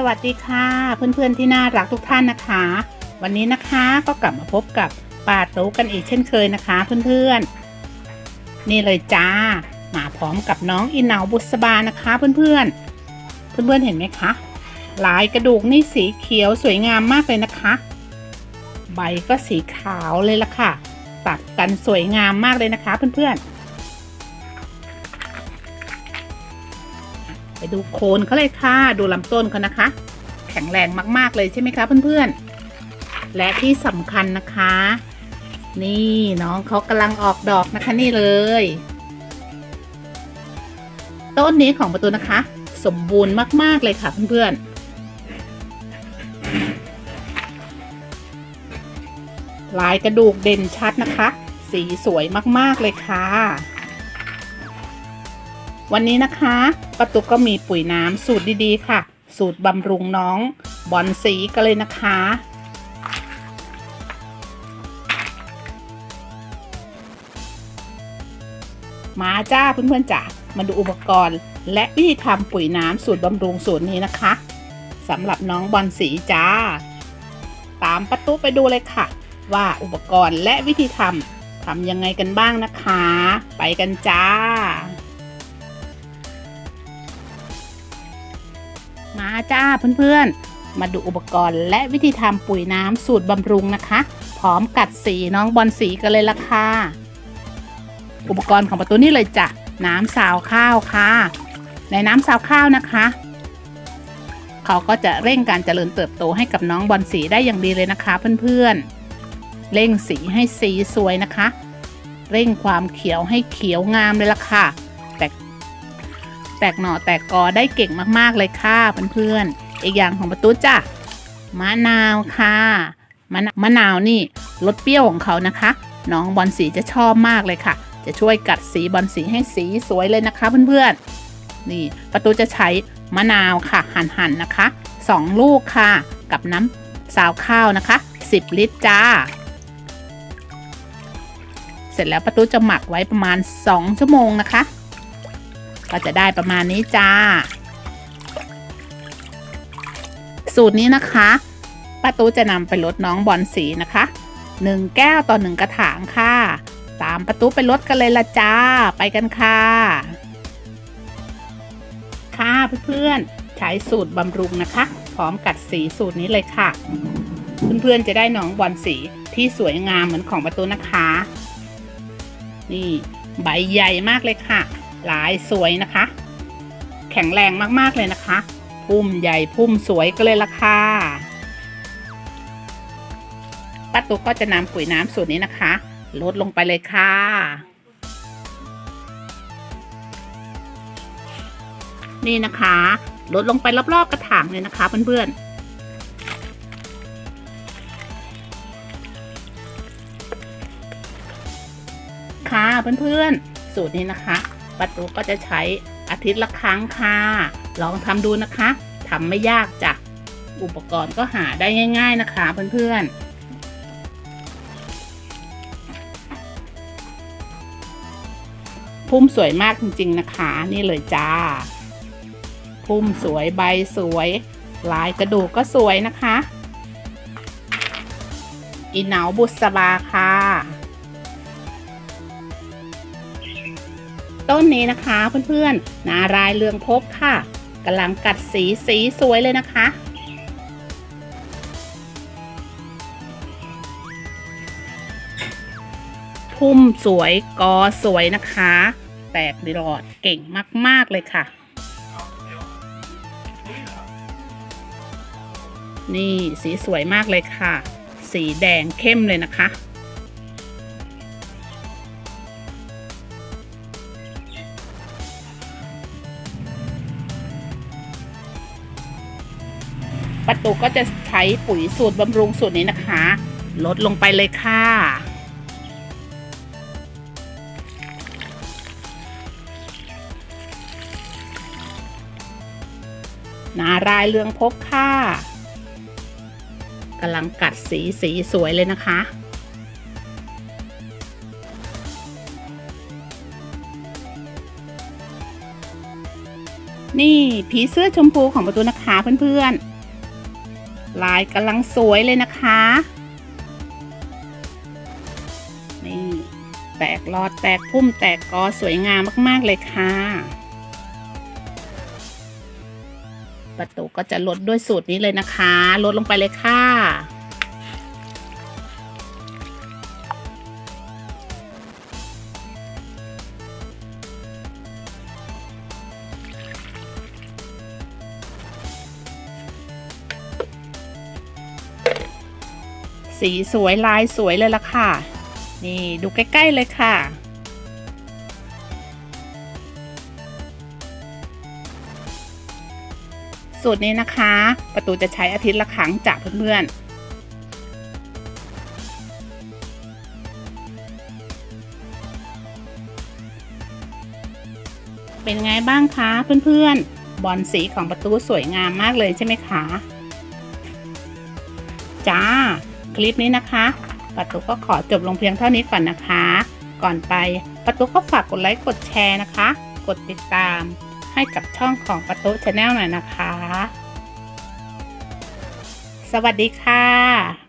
สวัสดีค่ะ เพื่อนๆที่น่ารักทุกท่านนะคะ วันนี้นะคะก็กลับมาพบกับป้าตุ๊กกันอีกเช่นเคยนะคะ เพื่อนๆ นี่เลยจ้ามาพร้อมกับน้องอินเนาบุษบานะคะ เพื่อนๆ เพื่อนๆเห็นไหมคะลายกระดูกนี่สีเขียวสวยงามมากเลยนะคะ ใบก็สีขาวเลยล่ะค่ะ ตัดกันสวยงามมากเลยนะคะ เพื่อนๆ ไปดูโคนเขาเลยค่ะ ดูลำต้นเขานะคะ แข็งแรงมากๆเลยใช่ไหมคะเพื่อนๆ และที่สำคัญนะคะ นี่น้องเขากำลังออกดอกนะคะนี่เลย ต้นนี้ของประตูนะคะ สมบูรณ์มากๆเลยค่ะเพื่อนๆลายกระดูกเด่นชัดนะคะ สีสวยมากๆเลยค่ะ วันนี้นะคะประตุกก็มีปุ๋ยน้ำสูตรดีๆ ค่ะ สูตรบำรุงน้องบอลสีกันเลยนะคะ มาจ้าเพื่อนๆจ้ามาดูอุปกรณ์ และวิธีทำปุ๋ยน้ำสูตรบำรุงสูตรนี้นะคะสำหรับน้องบอลสีจ้า ตามประตูไปดูเลยค่ะ ว่าอุปกรณ์และวิธีทำทำยังไงกันบ้างนะคะ ไปกันจ้า จ้าเพื่อนๆ มาดูอุปกรณ์และวิธีทำปุ๋ยน้ำสูตรบำรุงนะคะ พร้อมกัดสีน้องบอลสีกันเลยละค่ะอุปกรณ์ของประตูนี่เลยจ้ะน้ำสาวข้าวค่ะ ในน้ำสาวข้าวนะคะ เขาก็จะเร่งการเจริญเติบโตให้กับน้องบอลสีได้อย่างดีเลยนะคะเพื่อนๆ เร่งสีให้สีสวยนะคะ เร่งความเขียวให้เขียวงามเลยล่ะค่ะ แตกหน่อแตกกอได้เก่งมากๆเลยค่ะเพื่อนๆอีกอย่างของประตูจ้ะมะนาวค่ะมะนามะนาวนี่รสเปรี้ยวของเขานะคะ น้องบอลสีจะชอบมากเลยค่ะ จะช่วยกัดสีบอลสีให้สีสวยเลยนะคะเพื่อนๆนี่ประตูจะใช้มะนาวค่ะ หั่นๆนะคะ 2 ลูกค่ะ กับน้ำสาวข้าวนะคะ 10 ลิตรจ้า เสร็จแล้วประตูจะหมักไว้ประมาณ 2 ชั่วโมงนะคะ ก็จะได้ประมาณนี้จ้า สูตรนี้นะคะป้าตู้จะนำไปลดน้องบอลสีนะคะ 1 แก้วต่อ 1 กระถางค่ะ ตามประตูไปลดกันเลยละจ้า ไปกันค่ะ ค่ะเพื่อนๆ ใช้สูตรบำรุงนะคะ พร้อมกัดสีสูตรนี้เลยค่ะ เพื่อนๆ จะได้น้องบอลสีที่สวยงามเหมือนของประตูนะคะ นี่ใบใหญ่มากเลยค่ะ ลายสวยนะคะ แข็งแรงมากๆเลยนะคะ พุ่มใหญ่พุ่มสวยก็เลยละค่ะป้าตุ๊กก็จะนำปุ๋ยน้ำสูตรนี้นะคะลดลงไปเลยค่ะ นี่นะคะลดลงไปรอบๆกระถางเลยนะคะเพื่อนๆค่ะเพื่อนๆ สูตรนี้นะคะ ป้าตุ๊กก็จะใช้อาทิตย์ละครั้งค่ะ ลองทำดูนะคะทำไม่ยากจ้ะอุปกรณ์ก็หาได้ง่าย ๆนะคะเพื่อนๆพุ่มสวยมากจริงๆนะคะ นี่เลยจ้า พุ่มสวยใบสวย ลายกระดูกก็สวยนะคะอีเนาบุษบาค่ะ ต้นนี้นะคะเพื่อนๆนารายเรืองพบค่ะกำลังกัดสีสีสวยเลยนะคะ พุ่มสวยกอสวยนะคะ แตกหลอดเก่งมาก ๆ เลยค่ะ นี่สีสวยมากเลยค่ะ สีแดงเข้มเลยนะคะ ตูก็จะใช้ปุ๋ยสูตรบำรุงสูตรนี้นะคะ ลดลงไปเลยค่ะ นารายเรืองพกค่ะกำลังกัดสีสีสวยเลยนะคะนนี่ผีเสื้อชมพูของประตูนะคะเพื่อนๆ ลายกำลังสวยเลยนะคะ นี่ แตกหลอดแตกพุ่มแตกกอสวยงามมาก ๆ เลยค่ะ ประตูก็จะลดด้วยสูตรนี้เลยนะคะ ลดลงไปเลยค่ะ สีสวยลายสวยเลยล่ะค่ะ นี่ดูใกล้ ๆ เลยค่ะ สูตรนี้นะคะ ประตูจะใช้อาทิตย์ละครั้งจากเพื่อนๆเป็นไงบ้างคะเพื่อนๆ บอลสีของประตูสวยงามมากเลยใช่ไหมคะ จ้า คลิปนี้นะคะปัตุก็ขอจบลงเพียงเท่านี้ก่อนนะคะ ก่อนไปปัตุก็ฝากกดไลค์กดแชร์นะคะ กดติดตามให้กับช่องของประตูชาแนลหน่อยนะคะ สวัสดีค่ะ